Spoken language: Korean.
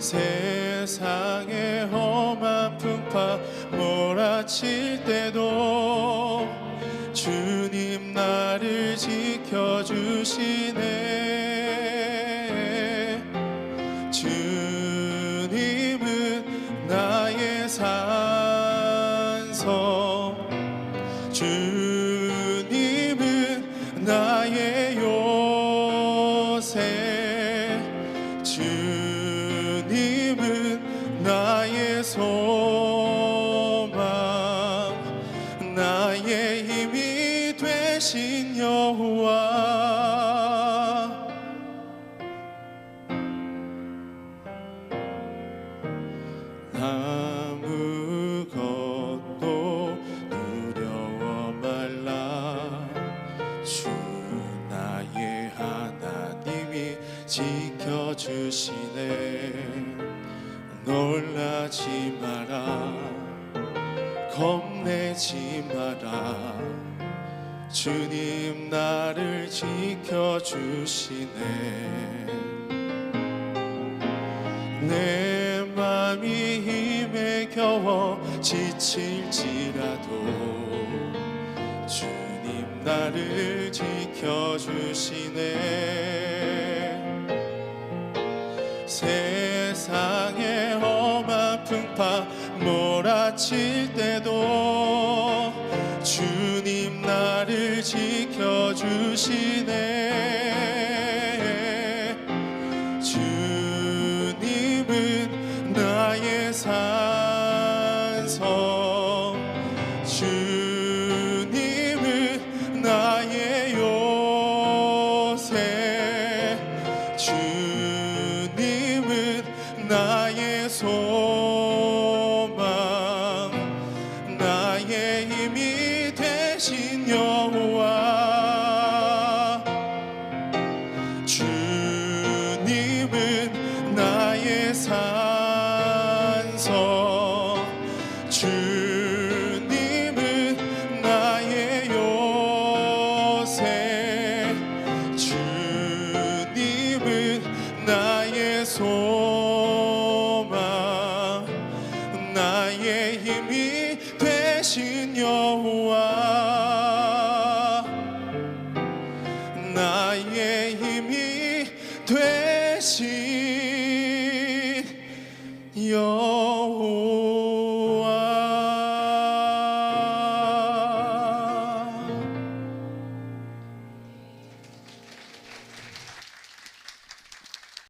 세상의 험한 풍파 몰아칠 때도 주님 나를 지켜주시네. 주님은 나의 산성 주 되신 여호와. 아무것도 두려워 말라. 주 나의 하나님이 지켜주시네. 놀라지 마라. 겁내지 마라 주님 나를 지켜주시네. 내 맘이 힘에 겨워 지칠지라도 주님 나를 지켜주시네. 세상의 험한 풍파 몰아칠 때도 지켜 주시네 주님은 나의 산성. 주님은 나의 요새. 주님은 나의 소 산성 주님은 나의 요새 주님은 나의 소망 나의 힘이 되신 여호와 나의 힘이 되신